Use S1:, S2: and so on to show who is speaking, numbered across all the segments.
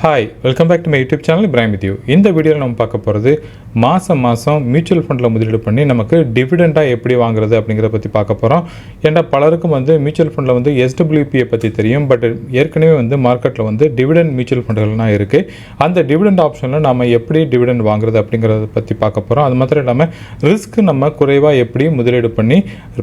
S1: Hi welcome back to my YouTube channel Ibrahim with you இந்த வீடியோவில் நம்ம பார்க்க போகிறது மாதம் மாதம் மியூச்சுவல் ஃபண்டில் முதலீடு பண்ணி நமக்கு டிவிடெண்டாக எப்படி வாங்குறது அப்படிங்கிறத பற்றி பார்க்க போகிறோம் ஏன்னா பலருக்கும் வந்து மியூச்சுவல் ஃபண்டில் வந்து எஸ்டபிள்யூபியை பற்றி தெரியும் பட் ஏற்கனவே வந்து மார்க்கெட்டில் வந்து டிவிடெண்ட் மியூச்சுவல் ஃபண்டுகள்லாம் இருக்குது அந்த டிவிடெண்ட் ஆப்ஷனில் நம்ம எப்படி டிவிடெண்ட் வாங்குறது அப்படிங்கிறத பற்றி பார்க்க போகிறோம் அது மாத்திரம் இல்லாமல் ரிஸ்க் நம்ம குறைவாக எப்படி முதலீடு பண்ணி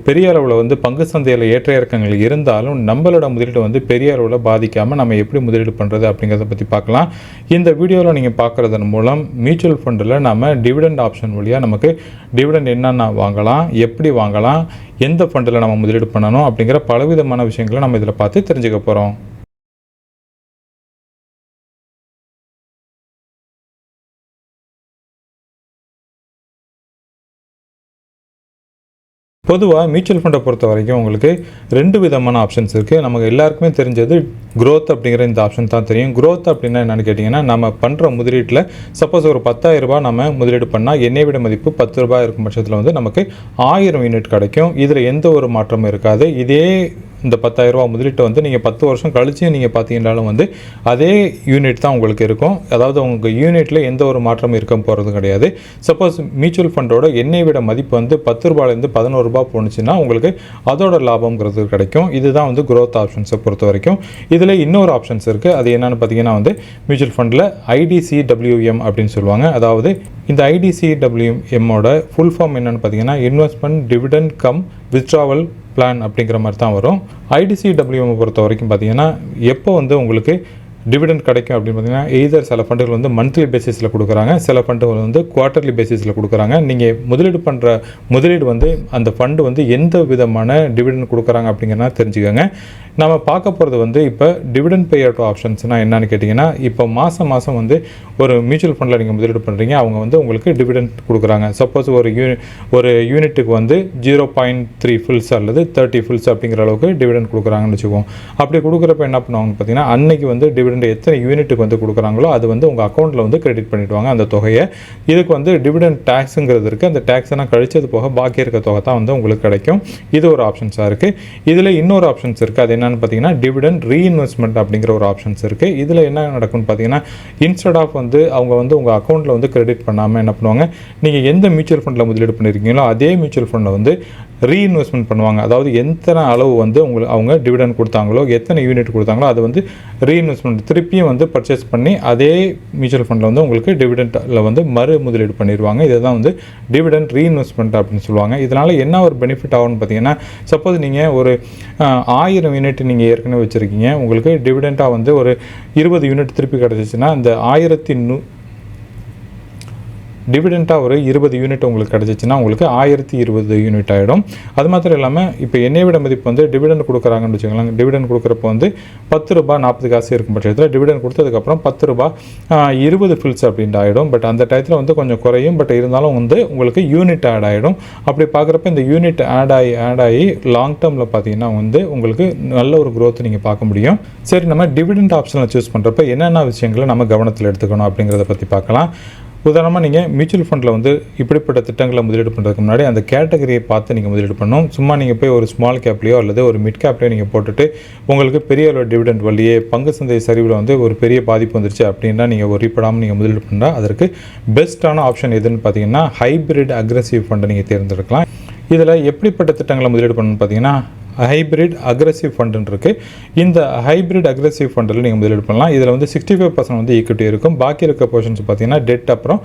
S1: பெரிய அளவில் வந்து பங்கு சந்தையில் ஏற்ற இறக்கங்கள் இருந்தாலும் நம்மளோட முதலீடு வந்து பெரிய அளவில் பாதிக்காமல் நம்ம எப்படி முதலீடு பண்ணுறது அப்படிங்கிறத பற்றி பார்க்கலாம். இந்த வீடியோவில் நீங்கள் பார்க்குறதன் மூலம் மியூச்சுவல் ஃபண்டில் நம்ம டிவிடெண்ட் ஆப்ஷன் வழியாக நமக்கு டிவிடெண்ட் என்னென்ன வாங்கலாம் எப்படி வாங்கலாம் எந்த ஃபண்டில் நம்ம முதலீடு பண்ணணும் அப்படிங்கிற பலவிதமான விஷயங்களை நம்ம இதில் பார்த்து தெரிஞ்சுக்க போகிறோம் பொதுவாக மியூச்சுவல் ஃபண்டை பொறுத்த வரைக்கும் உங்களுக்கு ரெண்டு விதமான ஆப்ஷன்ஸ் இருக்குது நமக்கு எல்லாருக்குமே தெரிஞ்சது க்ரோத் அப்படிங்கிற இந்த ஆப்ஷன் தான் தெரியும். க்ரோத் அப்படின்னா என்னென்னு கேட்டிங்கன்னா நம்ம பண்ணுற முதலீட்டில் சப்போஸ் ஒரு 10000 ரூபாய் நம்ம முதலீடு பண்ணால் என்னை விட மதிப்பு பத்து ரூபாய் இருக்கும் பட்சத்தில் வந்து நமக்கு ஆயிரம் யூனிட் கிடைக்கும். இதில் எந்த ஒரு மாற்றமும் இருக்காது. இதே இந்த 10000 முதலீட்டை வந்து நீங்கள் பத்து வருஷம் கழிச்சு நீங்கள் பார்த்தீங்கன்னாலும் வந்து அதே யூனிட் தான் உங்களுக்கு இருக்கும். அதாவது உங்கள் யூனிட்டில் எந்த ஒரு மாற்றமும் இருக்க போகிறது கிடையாது. சப்போஸ் மியூச்சுவல் ஃபண்டோட எண்ணெய் விட மதிப்பு வந்து பத்து ரூபாயிலேருந்து பதினோரு ரூபா போணுச்சுன்னா உங்களுக்கு அதோட லாபம்ங்கிறது கிடைக்கும். இதுதான் வந்து க்ரோத் ஆப்ஷன்ஸை பொறுத்த வரைக்கும் இதில் இன்னொரு ஆப்ஷன்ஸ் இருக்குது அது என்னென்னு பார்த்தீங்கன்னா வந்து மியூச்சுவல் ஃபண்டில் ஐடிசிடபிள்யூஎம் அப்படின்னு சொல்லுவாங்க. அதாவது இந்த ஐடிசிடபிள்யூஎம்மோட ஃபுல் ஃபார்ம் என்னென்னு பார்த்தீங்கன்னா investment dividend cum withdrawal plan அப்படிங்கிற மாதிரி தான் வரும். ஐடிசிடபிள்யூஎம் பொறுத்த வரைக்கும் பார்த்தீங்கன்னா எப்போ வந்து உங்களுக்கு டிவிடெண்ட் கிடைக்கும் அப்படின்னு பார்த்தீங்கன்னா எய்தர் சில ஃபண்டுகள் வந்து மந்த்லி பேசிஸில் கொடுக்குறாங்க சில ஃபண்டுகள் வந்து குவார்ட்டர்லி பேசிஸில் கொடுக்குறாங்க. நீங்கள் முதலீடு பண்ணுற முதலீடு வந்து அந்த ஃபண்டு வந்து எந்த விதமான டிவிடெண்ட் கொடுக்குறாங்க அப்படிங்கிறனா தெரிஞ்சுக்கோங்க. நம்ம பார்க்க போகிறது வந்து இப்போ டிவிடெண்ட் பே அவுட் ஆப்ஷன்ஸ்னால் என்னன்னு கேட்டிங்கன்னா இப்போ மாதம் மாதம் வந்து ஒரு மியூச்சுவல் ஃபண்டில் நீங்கள் முதலீடு பண்ணுறீங்க அவங்க வந்து உங்களுக்கு டிவிடெண்ட் கொடுக்குறாங்க. சப்போஸ் ஒரு யூ ஒரு யூனிட்டுக்கு வந்து ஜீரோ பாயிண்ட் த்ரீ ஃபில்ஸ் அல்லது தேர்ட்டி ஃபில்ஸ் அப்படிங்கிற அளவுக்கு டிவிடெண்ட் கொடுக்குறாங்கன்னு வச்சுக்குவோம் அப்படி கொடுக்குறப்ப என்ன பண்ணுவாங்க பார்த்தீங்கன்னா அன்னைக்கு வந்து டிவிடெண்ட் எத்தனை யூனிட்டுக்கு வந்து கொடுக்குறாங்களோ அது வந்து உங்கள் அக்கௌண்ட்டில் வந்து கிரெடிட் பண்ணிவிடுவாங்க அந்த தொகையை. இதுக்கு வந்து டிவிடெண்ட் டேக்ஸுங்கிறது இருக்குது அந்த டேக்ஸ் கழிச்சது போக பாக்கி இருக்க தொகை தான் வந்து உங்களுக்கு கிடைக்கும். இது ஒரு ஆப்ஷன்ஸாக இருக்குது இதில் இன்னொரு ஆப்ஷன்ஸ் இருக்குது அது என்னென்னு பார்த்தீங்கன்னா டிவிடெண்ட் ரீஇன்வெஸ்ட்மெண்ட் அப்படிங்கிற ஒரு ஆப்ஷன்ஸ் இருக்குது இதில் என்ன நடக்கும்னு பார்த்தீங்கன்னா இன்ஸ்டெட் ஆஃப் வந்து அவங்க வந்து உங்கள் அக்கௌண்ட்டில் வந்து கிரெடிட் பண்ணாமல் என்ன பண்ணுவாங்க? நீங்கள் எந்த மியூச்சுவல் ஃபண்டில் முதலீடு பண்ணியிருக்கீங்களோ அதே மியூச்சுவல் ஃபண்டில் வந்து ரீஇன்வெஸ்ட்மெண்ட் பண்ணுவாங்க. அதாவது எத்தனை அளவு வந்து உங்களுக்கு அவங்க டிவிடன் கொடுத்தாங்களோ எத்தனை யூனிட் கொடுத்தாங்களோ அதை வந்து ரீஇன்வெஸ்ட்மெண்ட் திருப்பியும் வந்து பர்ச்சேஸ் பண்ணி அதே மியூச்சுவல் ஃபண்டில் வந்து உங்களுக்கு டிவிடெண்ட்டில் வந்து மறு முதலீடு பண்ணிடுவாங்க இதை தான் வந்து டிவிடெண்ட் ரீஇன்வெஸ்ட்மெண்ட் அப்படின்னு சொல்லுவாங்க. இதனால் என்ன ஒரு பெனிஃபிட் ஆகும்னு பார்த்தீங்கன்னா சப்போஸ் நீங்கள் ஒரு ஆயிரம் யூனிட் நீங்கள் ஏற்கனவே வச்சுருக்கீங்க. உங்களுக்கு டிவிடெண்ட்டாக வந்து ஒரு இருபது யூனிட் திருப்பி கிடச்சிச்சின்னா அந்த ஆயிரத்தி நூ டிவிடெண்ட்டாக ஒரு இருபது யூனிட் உங்களுக்கு கிடச்சிச்சின்னா உங்களுக்கு ஆயிரத்தி இருபது யூனிட் ஆகிடும் அது மாத்திரம் இல்லாமல் இப்போ என்னை விட மதிப்பு வந்து டிவிடெண்ட் கொடுக்குறாங்கன்னு வச்சுக்கலாம் டிவிடெண்ட் கொடுக்குறப்போ வந்து பத்து ரூபாய் நாற்பது காசு இருக்கும் பட்சத்தில் டிவிடெண்ட் கொடுத்ததுக்கப்புறம் பத்து ரூபாய் இருபது ஃபில்ஸ் அப்படின்ட்டு ஆகிடும் பட் அந்த டயத்தில் வந்து கொஞ்சம் குறையும். பட் இருந்தாலும் வந்து உங்களுக்கு யூனிட் ஆட் ஆகிடும் அப்படி பார்க்குறப்ப இந்த யூனிட் ஆட் ஆகி ஆட் ஆகி லாங் டேர்மில் பார்த்தீங்கன்னா வந்து உங்களுக்கு நல்ல ஒரு க்ரோத் நீங்கள் பார்க்க முடியும். சரி நம்ம டிவிடெண்ட் ஆப்ஷனில் சூஸ் பண்ணுறப்ப என்னென்ன விஷயங்களை நம்ம கவனத்தில் எடுத்துக்கணும் அப்படிங்கிறத பற்றி பார்க்கலாம். உதாரணமாக நீங்கள் மியூச்சுவல் ஃபண்டில் வந்து இப்படிப்பட்ட திட்டங்களை முதலீடு பண்ணுறதுக்கு முன்னாடி அந்த கேட்டகரியை பார்த்து நீங்கள் முதலீடு பண்ணணும். சும்மா நீங்கள் போய் ஒரு ஸ்மால் கேப்லேயோ அல்லது ஒரு மிட் கேப்லேயோ நீங்கள் போட்டுட்டு உங்களுக்கு பெரிய அளவு டிவிடெண்ட் வழியே பங்கு சந்தை சரிவில் வந்து ஒரு பெரிய பாதிப்பு வந்துருச்சு அப்படின்னா நீங்கள் ஒரிப்படாமல் நீங்கள் முதலீடு பண்ணால் அதற்கு பெஸ்ட்டான ஆப்ஷன் எதுன்னு பார்த்தீங்கன்னா ஹைபிரிட் அக்ரஸிவ் ஃபண்டை நீங்கள் தேர்ந்தெடுக்கலாம். இதில் எப்படிப்பட்ட திட்டங்களை முதலீடு பண்ணணும்னு பார்த்தீங்கன்னா ஹைபிரிட் அக்ரஸிவ் ஃபண்டுன்னு இருக்குது இந்த ஹைபிரிட் அக்ரஸிவ் ஃபண்டில் நீங்கள் முதலீடு பண்ணலாம். இதில் வந்து சிக்ஸ்டி ஃபைவ் பர்சன்ட் வந்து ஈக்விட்டி இருக்கும். பாக்கி இருக்க போர்ஷன்ஸ் பார்த்தீங்கன்னா டெட் அப்புறம்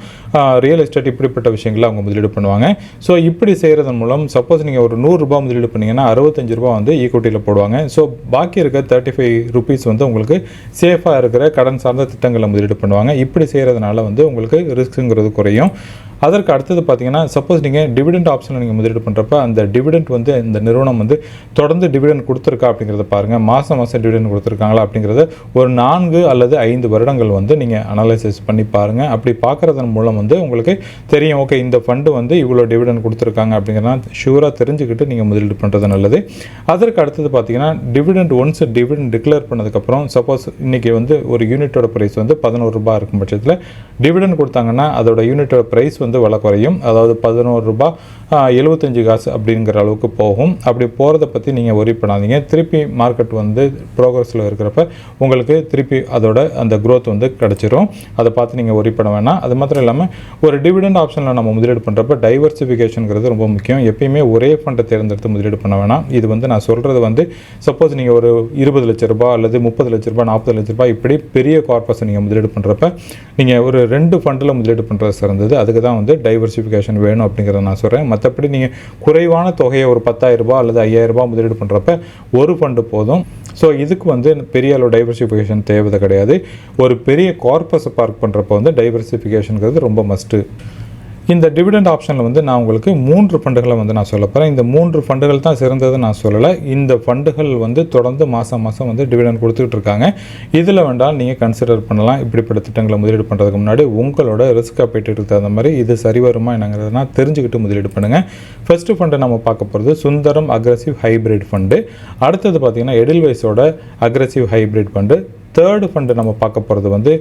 S1: ரியல் எஸ்டேட் இப்படிப்பட்ட விஷயங்களை அவங்க முதலீடு பண்ணுவாங்க. ஸோ இப்படி செய்கிறதன் மூலம் சப்போஸ் நீங்கள் ஒரு நூறுரூபா முதலீடு பண்ணீங்கன்னா அறுபத்தஞ்சு ரூபா வந்து ஈக்விட்டியில் போடுவாங்க. ஸோ பாக்கி இருக்க தேர்ட்டி ஃபைவ் ருபீஸ் வந்து உங்களுக்கு சேஃபாக இருக்கிற கடன் சார்ந்த திட்டங்களை முதலீடு பண்ணுவாங்க. இப்படி செய்கிறதுனால வந்து உங்களுக்கு ரிஸ்க்குங்கிறது குறையும். அதற்கு அடுத்தது பார்த்தீங்கன்னா சப்போஸ் நீங்கள் டிவிடெண்ட் ஆப்ஷனில் நீங்கள் முதலீடு பண்ணுறப்ப அந்த டிவிடெண்ட் வந்து இந்த நிறுவனம் வந்து தொடர்ந்து டிவிடெண்ட் கொடுத்துருக்கா அப்படிங்கிறத பாருங்கள் மாதம் மாதம் டிவிடெண்ட் கொடுத்துருக்காங்களா அப்படிங்கிறத ஒரு நான்கு அல்லது ஐந்து வருடங்கள் வந்து நீங்கள் அனலைசிஸ் பண்ணி பாருங்கள் அப்படி பார்க்குறதன் மூலம் வந்து உங்களுக்கு தெரியும் ஓகே இந்த ஃபண்டு வந்து இவ்வளோ டிவிடெண்ட் கொடுத்துருக்காங்க அப்படிங்கிறத ஷூராக தெரிஞ்சுக்கிட்டு நீங்கள் முதலீடு பண்ணுறது நல்லது. அதற்கு அடுத்தது பார்த்தீங்கன்னா டிவிடெண்ட் ஒன்ஸ் டிவிடெண்ட் டிக்ளேர் பண்ணதுக்கப்புறம் சப்போஸ் இன்றைக்கி வந்து ஒரு யூனிட்டோட ப்ரைஸ் வந்து பதினோரு ரூபாய் இருக்கும் பட்சத்தில் டிவிடெண்ட் கொடுத்தாங்கன்னா அதோட யூனிட்டோட ப்ரைஸ் வந்து வந்து விலை குறையும் அதாவது பதினோரு ரூபாய் எழுபத்தஞ்சு காசு அப்படிங்கிற அளவுக்கு போகும். அப்படி போகிறத பற்றி நீங்கள் ஒரி பண்ணாதீங்க. திருப்பி மார்க்கெட் வந்து ப்ரோக்ரஸில் இருக்கிறப்ப உங்களுக்கு திருப்பி அதோட அந்த க்ரோத் வந்து கிடச்சிரும். அதை பார்த்து நீங்கள் ஒரி பண்ண வேணாம். அது மாத்திரம் இல்லாமல் ஒரு டிவிடெண்ட் ஆப்ஷனில் நம்ம முதலீடு பண்ணுறப்ப டைவர்சிஃபிகேஷனுங்கிறது ரொம்ப முக்கியம். எப்பயுமே ஒரே ஃபண்டை தேர்ந்தெடுத்து முதலீடு பண்ண வேணாம். இது வந்து நான் சொல்கிறது வந்து சப்போஸ் நீங்கள் ஒரு இருபது லட்ச ரூபாய் அல்லது முப்பது லட்ச ரூபாய் நாற்பது லட்ச ரூபாய் இப்படி பெரிய கார்பஸை நீங்கள் முதலீடு பண்ணுறப்ப நீங்கள் ஒரு ரெண்டு ஃபண்டில் முதலீடு பண்ணுறது சிறந்தது. அதுக்கு தான் வந்து டைவர்சிஃபிகேஷன் வேணும் அப்படிங்கிறத நான் சொல்கிறேன் மற்றபடி நீங்கள் குறைவான தொகையை ஒரு பத்தாயிரம் அல்லது ஐயாயிரம் ரூபாய் முதலீடு பண்ணுறப்ப ஒரு ஃபண்டு போதும். ஸோ இதுக்கு வந்து பெரிய அளவு டைவர்சிஃபிகேஷன் தேவை கிடையாது. ஒரு பெரிய கார்பஸை பார்க் பண்ணுறப்ப வந்து டைவர்சிஃபிகேஷனுங்கிறது ரொம்ப மஸ்ட்டு இந்த டிவிடெண்ட் ஆப்ஷனில் வந்து நான் உங்களுக்கு மூன்று ஃபண்டுகளை வந்து நான் சொல்ல போகிறேன் இந்த மூன்று ஃபண்டுகள் தான் சிறந்தது நான் சொல்லலை. இந்த ஃபண்டுகள் வந்து தொடர்ந்து மாதம் மாதம் வந்து டிவிடெண்ட் கொடுத்துட்டு இருக்காங்க. இதில் வேண்டாம் நீங்கள் கன்சிடர் பண்ணலாம். இப்படிப்பட்ட திட்டங்களை முதலீடு பண்ணுறதுக்கு முன்னாடி உங்களோட ரிஸ்க் அப்பேட்டுக்கு தகுந்த மாதிரி இது சரி வருமா என்னங்கிறதுனா தெரிஞ்சுக்கிட்டு முதலீடு பண்ணுங்கள் ஃபஸ்ட்டு ஃபண்டை நம்ம பார்க்க போகிறது சுந்தரம் அக்ரஸிவ் ஹைப்ரிட் ஃபண்டு அடுத்தது பார்த்தீங்கன்னா எடில்வைஸோட aggressive hybrid fund third fund நம்ம பார்க்க போகிறது வந்து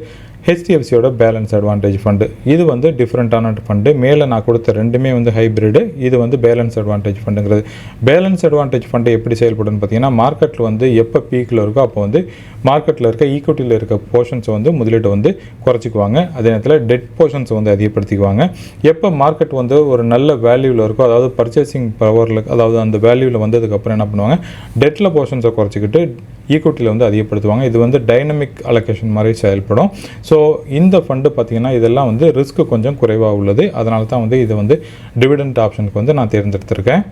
S1: ஹெச்டிஎஃப்சியோட பேலன்ஸ் அட்வான்டேஜ் ஃபண்டு இது வந்து டிஃப்ரெண்ட்டான ஃபண்டு மேலே நான் கொடுத்த ரெண்டுமே வந்து ஹைப்ரிடு இது வந்து பேலன்ஸ் அட்வான்டேஜ் ஃபண்டுங்கிறது பேலன்ஸ் அட்வான்டேஜ் ஃபண்டு எப்படி செயல்படுன்னு பார்த்தீங்கன்னா மார்க்கெட்டில் வந்து எப்போ பீக்கில் இருக்கோ அப்போ வந்து மார்க்கெட்டில் இருக்க ஈக்விட்டியில் இருக்க போர்ஷன்ஸை வந்து முதலீட்டை வந்து குறைச்சிக்குவாங்க. அதே நேரத்தில் டெட் போர்ஷன்ஸை வந்து அதிகப்படுத்திக்குவாங்க. எப்போ மார்க்கெட் வந்து ஒரு நல்ல வேல்யூவில் இருக்கோ அதாவது பர்ச்சேசிங் பவரில் அதாவது அந்த வேல்யூவில் வந்ததுக்கப்புறம் என்ன பண்ணுவாங்க? டெட்டில் போர்ஷன்ஸை குறைச்சிக்கிட்டு ஈக்விட்டியில் வந்து அதிகப்படுத்துவாங்க. இது வந்து டைனமிக் அலோகேஷன் மாதிரி செயல்படும். ஸோ இந்த ஃபண்டு பார்த்தீங்கன்னா இதெல்லாம் வந்து ரிஸ்க் கொஞ்சம் குறைவாக உள்ளது. அதனால தான் வந்து இதை வந்து டிவிடெண்ட் ஆப்ஷனுக்கு வந்து நான் தேர்ந்தெடுத்திருக்கேன்.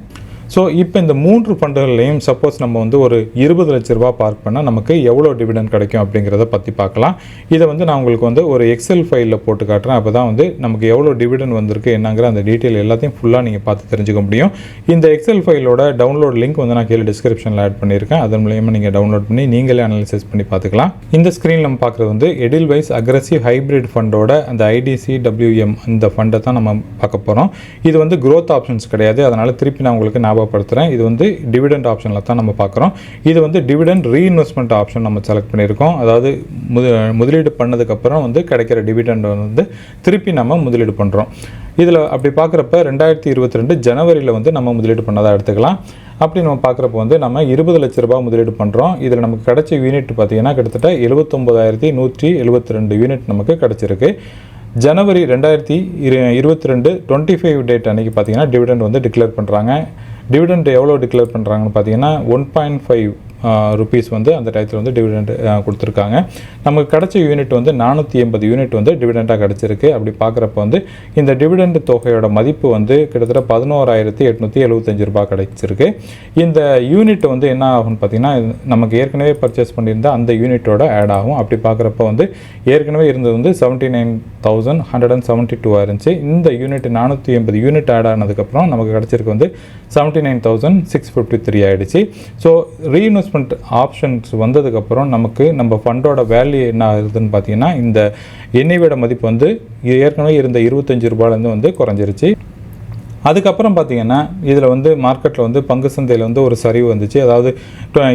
S1: ஸோ இப்போ இந்த மூன்று ஃபண்டுகள்லையும் சப்போஸ் நம்ம வந்து ஒரு இருபது லட்ச ரூபா பார்க் பண்ணால் நமக்கு எவ்வளோ டிவிடன் கிடைக்கும் அப்படிங்கிறத பற்றி பார்க்கலாம். இதை வந்து நான் உங்களுக்கு வந்து ஒரு எக்ஸல் ஃபைலில் போட்டு காட்டுறேன். அப்போ தான் வந்து நமக்கு எவ்வளோ டிவிடன் வந்திருக்கு என்னங்கிற அந்த டீட்டெயில் எல்லாத்தையும் ஃபுல்லாக நீங்கள் பார்த்து தெரிஞ்சுக்க முடியும். இந்த எக்ஸல் ஃபைலோட டவுன்லோட் லிங்க் வந்து நான் கீழே டிஸ்கிரிப்ஷனில் ஆட் பண்ணியிருக்கேன். அதன் மூலியமாக நீங்கள் டவுன்லோட் பண்ணி நீங்களே அனாலிசிஸ் பண்ணி பார்த்துக்கலாம். இந்த ஸ்க்ரீன் நம்ம பார்க்குறது வந்து எடில் வைஸ் அக்ரஸிவ் ஹைப்ரிட் ஃபண்டோட அந்த ஐடிசி டபிள்யூஎம் இந்த ஃபண்டை தான் நம்ம பார்க்க போகிறோம் இது வந்து க்ரோத் ஆப்ஷன்ஸ் கிடையாது. அதனால் திருப்பி நான் உங்களுக்கு ஞாபகப்படுத்துகிறேன் இது வந்து டிவிடெண்ட் ஆப்ஷனில் தான் நம்ம பார்க்குறோம். இது வந்து டிவிடெண்ட் ரீஇன்வெஸ்ட்மெண்ட் ஆப்ஷன் நம்ம செலக்ட் பண்ணியிருக்கோம். அதாவது முத முதலீடு பண்ணதுக்கப்புறம் வந்து கிடைக்கிற டிவிடெண்ட் வந்து திருப்பி நம்ம முதலீடு பண்ணுறோம் இதில் அப்படி பார்க்குறப்ப ரெண்டாயிரத்தி இருபத்தி ரெண்டு ஜனவரியில் வந்து நம்ம முதலீடு பண்ணதாக எடுத்துக்கலாம். அப்படி நம்ம பார்க்குறப்ப வந்து நம்ம இருபது லட்ச ரூபாய் முதலீடு பண்ணுறோம் இதில் நமக்கு கிடைச்ச யூனிட் பார்த்தீங்கன்னா கிட்டத்தட்ட எழுபத்தொம்போதாயிரத்தி நூற்றி எழுபத்தி ரெண்டு யூனிட் நமக்கு கிடச்சிருக்கு. ஜனவரி ரெண்டாயிரத்தி இரு இருபத்தி ரெண்டு டுவெண்ட்டி ஃபைவ் டேட் அன்றைக்கி பார்த்தீங்கன்னா டிவிடெண்ட் வந்து டிக்ளேர் பண்ணுறாங்க டிவிடெண்ட் எவ்வளோ டிக்ளேர் பண்ணுறாங்கன்னு பார்த்தீங்கன்னா ஒன் பாயிண்ட் ஃபைவ் ருபீஸ் வந்து அந்த டயத்தில் வந்து டிவிடெண்ட் கொடுத்துருக்காங்க. நமக்கு கிடைச்ச யூனிட் வந்து நானூற்றி எண்பது யூனிட் வந்து டிவிடெண்டாக கிடச்சிருக்கு. அப்படி பார்க்குறப்ப வந்து இந்த டிவிடெண்ட் தொகையோட மதிப்பு வந்து கிட்டத்தட்ட பதினோராயிரத்தி எட்நூற்றி எழுபத்தஞ்சு ரூபாய் கிடைச்சிருக்கு. இந்த யூனிட் வந்து என்ன ஆகும்னு பார்த்தீங்கன்னா நமக்கு ஏற்கனவே பர்ச்சேஸ் பண்ணியிருந்த அந்த யூனிட்டோட ஆட் ஆகும். அப்படி பார்க்குறப்ப வந்து ஏற்கனவே இருந்தது வந்து seventy nine thousand hundred and seventy two இருந்துச்சு. இந்த யூனிட் நானூற்றி எண்பது யூனிட் ஆட் ஆனதுக்கப்புறம் நமக்கு கிடச்சிருக்கு வந்து seventy nine thousand six fifty three ஆகிடுச்சு ஸோ இன்வெஸ்ட்மெண்ட் ஆப்ஷன்ஸ் வந்ததுக்கப்புறம் நமக்கு நம்ம ஃபண்டோட வேல்யூ என்ன ஆகுதுன்னு பார்த்தீங்கன்னா இந்த எண்ணெயோட மதிப்பு வந்து ஏற்கனவே இருந்த இருபத்தஞ்சு ரூபாயிலேருந்து வந்து குறைஞ்சிருச்சு. அதுக்கப்புறம் பார்த்தீங்கன்னா இதில் வந்து மார்க்கெட்டில் வந்து பங்கு சந்தையில் வந்து ஒரு சரிவு வந்துச்சு. அதாவது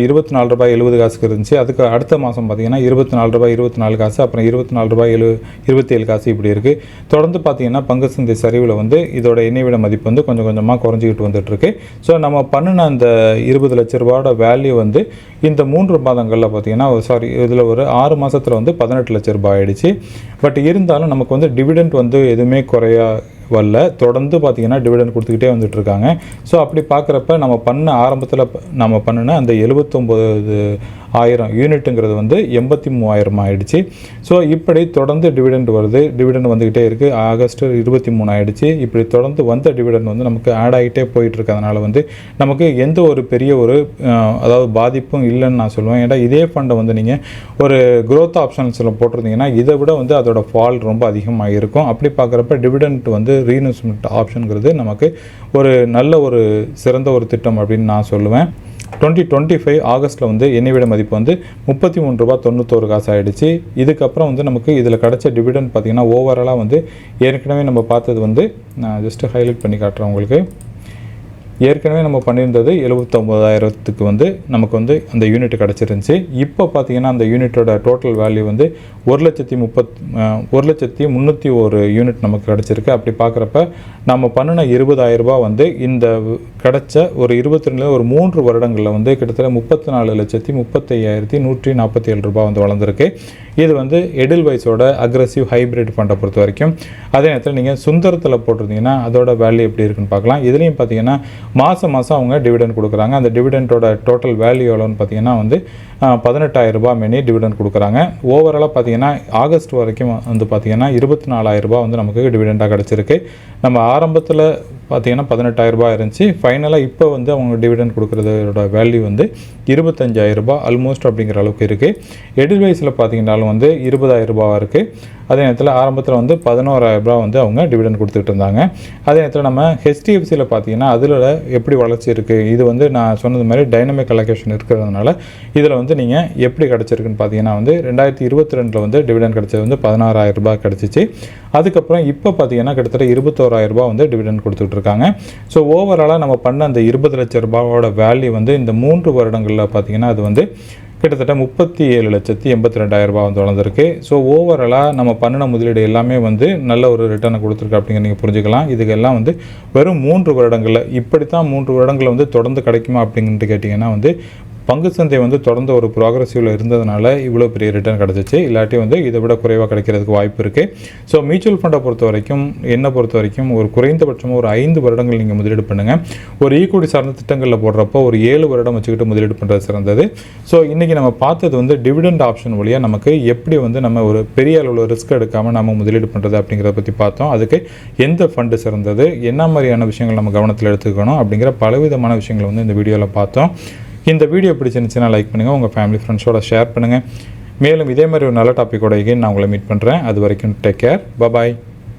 S1: இருபத்தி நாலு ரூபாய் எழுபது காசுக்கு இருந்துச்சு. அதுக்கு அடுத்த மாதம் பார்த்தீங்கன்னா இருபத்தி நாலு ரூபாய் இருபத்தி நாலு காசு அப்புறம் இருபத்தி நாலு ரூபாய் எழு இருபத்தி ஏழு காசு இப்படி இருக்குது தொடர்ந்து பார்த்தீங்கன்னா பங்கு சந்தை சரிவில் வந்து இதோட எண்ணெய்விட மதிப்பு வந்து கொஞ்சம் கொஞ்சமாக குறைஞ்சிக்கிட்டு வந்துட்டுருக்கு ஸோ நம்ம பண்ணின அந்த இருபது லட்ச ரூபாயோட வேல்யூ வந்து இந்த மூன்று மாதங்களில் பார்த்தீங்கன்னா சாரி இதில் ஒரு ஆறு மாதத்தில் வந்து பதினெட்டு லட்ச ரூபாய் ஆகிடுச்சு பட் இருந்தாலும் நமக்கு வந்து டிவிடெண்ட் வந்து எதுவுமே குறையா வரல. தொடர்ந்து பார்த்தீங்கன்னா டிவிடெண்ட் கொடுத்துக்கிட்டே வந்துட்டு இருக்காங்க ஸோ அப்படி பார்க்குறப்ப நம்ம பண்ண ஆரம்பத்தில் நம்ம பண்ணின அந்த எழுபத்தொம்போது ஆயிரம் யூனிட்டுங்கிறது வந்து எண்பத்தி மூவாயிரம் ஆயிடுச்சு. ஸோ இப்படி தொடர்ந்து டிவிடெண்ட் வருது. டிவிடெண்ட் வந்துக்கிட்டே இருக்குது ஆகஸ்ட் இருபத்தி மூணு ஆயிடுச்சு. இப்படி தொடர்ந்து வந்த டிவிடெண்ட் வந்து நமக்கு ஆட் ஆகிட்டே போயிட்டு இருக்கிறதுனால வந்து நமக்கு எந்த ஒரு பெரிய ஒரு அதாவது பாதிப்பும் இல்லைன்னு நான் சொல்லுவேன். ஏன்னா இதே ஃபண்டை வந்து நீங்கள் ஒரு க்ரோத் ஆப்ஷன்ஸில் போட்டிருந்தீங்கன்னா இதை விட வந்து அதோட ஃபால் ரொம்ப அதிகமாக இருக்கும் அப்படி பார்க்குறப்ப டிவிடெண்ட் வந்து ரீஇன்வெஸ்ட்மெண்ட் ஆப்ஷனுங்கிறது நமக்கு ஒரு நல்ல ஒரு சிறந்த ஒரு திட்டம் அப்படின்னு நான் சொல்லுவேன். டுவெண்ட்டி டுவெண்ட்டி ஃபைவ் ஆகஸ்ட்டில் வந்து என்னைவிட மதிப்பு வந்து முப்பத்தி மூணு ரூபா தொண்ணூத்தோரு காசு ஆகிடுச்சு இதுக்கப்புறம் வந்து நமக்கு இதில் கிடச்ச டிவிடன் பார்த்திங்கன்னா ஓவராலாக வந்து ஏற்கனவே நம்ம பார்த்தது வந்து நான் ஜஸ்ட்டு ஹைலைட் பண்ணி காட்டுறேன் உங்களுக்கு. ஏற்கனவே நம்ம பண்ணியிருந்தது எழுபத்தொம்போதாயிரத்துக்கு வந்து நமக்கு வந்து அந்த யூனிட் கிடச்சிருந்துச்சி. இப்போ பார்த்தீங்கன்னா அந்த யூனிட்டோட டோட்டல் வேல்யூ வந்து ஒரு லட்சத்தி முப்பத் ஒரு லட்சத்தி முந்நூற்றி ஒரு யூனிட் நமக்கு கிடச்சிருக்கு. அப்படி பார்க்குறப்ப நம்ம பண்ணின இருபதாயிரரூபா வந்து இந்த கிடச்ச ஒரு இருபத்தி ரெண்டு ஒரு மூன்று வருடங்களில் வந்து கிட்டத்தட்ட முப்பத்தி நாலு லட்சத்தி முப்பத்தையாயிரத்தி நூற்றி நாற்பத்தி ஏழு ரூபாய் வந்து வளர்ந்துருக்கு. இது வந்து எடில் வைஸோட அக்ரஸிவ் ஹைபிரிட் ஃபண்டை பொறுத்த வரைக்கும். அதே நேரத்தில் நீங்கள் சுந்தரத்தில் போட்டிருந்தீங்கன்னா அதோட வேல்யூ எப்படி இருக்குன்னு பார்க்கலாம். இதுலேயும் பார்த்தீங்கன்னா மாதம் மாதம் அவங்க டிவிடெண்ட் கொடுக்குறாங்க. அந்த டிவிடெண்டோட டோட்டல் வேல்யூ எவ்வளோன்னு பார்த்தீங்கன்னா வந்து பதினெட்டாயிரம் ரூபாய் மெனி டிவிடெண்ட் கொடுக்குறாங்க. ஓவராலாக பார்த்தீங்கன்னா ஆகஸ்ட் வரைக்கும் வந்து பார்த்தீங்கன்னா இருபத்தி நாலாயிரம் ரூபாய் வந்து நமக்கு டிவிடெண்டாக கிடச்சிருக்கு. நம்ம ஆரம்பத்தில் பார்த்தீங்கன்னா பதினெட்டாயிரம் ரூபாய் இருந்துச்சு ஃபைனலாக இப்போ வந்து அவங்க டிவிடெண்ட் கொடுக்குறதோட வேல்யூ வந்து இருபத்தஞ்சாயிரம் ரூபாய் ஆல்மோஸ்ட் அப்படிங்கிற அளவுக்கு இருக்குது எடில்வைஸில் பார்த்தீங்கன்னாலும் வந்து இருபதாயிரம் ரூபாவாக இருக்குது அதே நேரத்தில் ஆரம்பத்தில் வந்து பதினோராயிரம் ரூபாய் வந்து அவங்க டிவிடன் கொடுத்துட்டு இருந்தாங்க. அதே நேரத்தில் நம்ம ஹெச்டிஎஃப்சியில் பார்த்தீங்கன்னா அதில் எப்படி வளர்ச்சி இருக்குது இது வந்து நான் சொன்னது மாதிரி டைனமிக் அலோகேஷன் இருக்கிறதுனால இதில் வந்து நீங்கள் எப்படி கிடச்சிருக்குன்னு பார்த்தீங்கன்னா வந்து ரெண்டாயிரத்தி இருபத்தி ரெண்டில் வந்து டிவிடன் கிடச்சது வந்து பதினாறாயிரம் ரூபாய் கிடச்சிச்சு. அதுக்கப்புறம் இப்போ பார்த்தீங்கன்னா கிட்டத்தட்ட இருபத்தோராயிரம் ரூபாய் வந்து டிவிடன் கொடுத்துட்டு இருக்காங்க. ஸோ ஓவராலாக நம்ம பண்ண அந்த இருபது லட்ச ரூபாவோட வேல்யூ வந்து இந்த மூன்று வருடங்களில் பார்த்தீங்கன்னா அது வந்து கிட்டத்தட்ட முப்பத்தி ஏழு லட்சத்தி எண்பத்தி ரெண்டாயிரம் ரூபாய் வந்து வளர்ந்துருக்கு. ஸோ ஓவராலாக நம்ம பண்ணின முதலீடு எல்லாமே வந்து நல்ல ஒரு ரிட்டர்னை கொடுத்துருக்கு அப்படிங்கிற நீங்கள் புரிஞ்சுக்கலாம். இதுக்கெல்லாம் வந்து வெறும் மூன்று வருடங்களில் இப்படி தான் மூன்று வருடங்களில் வந்து தொடர்ந்து கிடைக்குமா அப்படின்ட்டு கேட்டிங்கன்னா வந்து பங்கு சந்தை வந்து தொடர்ந்து ஒரு ப்ராக்ரஸிவில் இருந்ததுனால இவ்வளோ பெரிய ரிட்டர்ன் கிடச்சிச்சு. இல்லாட்டி வந்து இதை விட குறைவாக கிடைக்கிறதுக்கு வாய்ப்பு இருக்குது ஸோ மியூச்சுவல் ஃபண்டை பொறுத்த வரைக்கும் என்னை பொறுத்த வரைக்கும் ஒரு குறைந்தபட்சமாக ஒரு ஐந்து வருடங்கள் நீங்கள் முதலீடு பண்ணுங்கள் ஒரு ஈக்குவடி சார்ந்த திட்டங்களில் போடுறப்போ ஒரு ஏழு வருடம் வச்சுக்கிட்டு முதலீடு பண்ணுறது சிறந்தது. ஸோ இன்றைக்கி நம்ம பார்த்தது வந்து டிவிடெண்ட் ஆப்ஷன் வழியாக நமக்கு எப்படி வந்து நம்ம ஒரு பெரிய அளவில் ரிஸ்க் எடுக்காமல் நம்ம முதலீடு பண்ணுறது அப்படிங்கிறத பற்றி பார்த்தோம். அதுக்கு எந்த ஃபண்டு சிறந்தது? என்ன மாதிரியான விஷயங்கள் நம்ம கவனத்தில் எடுத்துக்கணும்? அப்படிங்கிற பலவிதமான விஷயங்களை வந்து இந்த வீடியோவில் பார்த்தோம். இந்த வீடியோ பிடிச்சிருந்துச்சுன்னா லைக் பண்ணுங்கள் உங்கள் ஃபேமிலி ஃப்ரெண்ட்ஸோட ஷேர் பண்ணுங்கள் மேலும் இதே மாதிரி ஒரு நல்ல டாப்பிக்கோட எகைன் நான் உங்களை மீட் பண்ணுறேன் அது வரைக்கும் டேக் கேர் பபாய்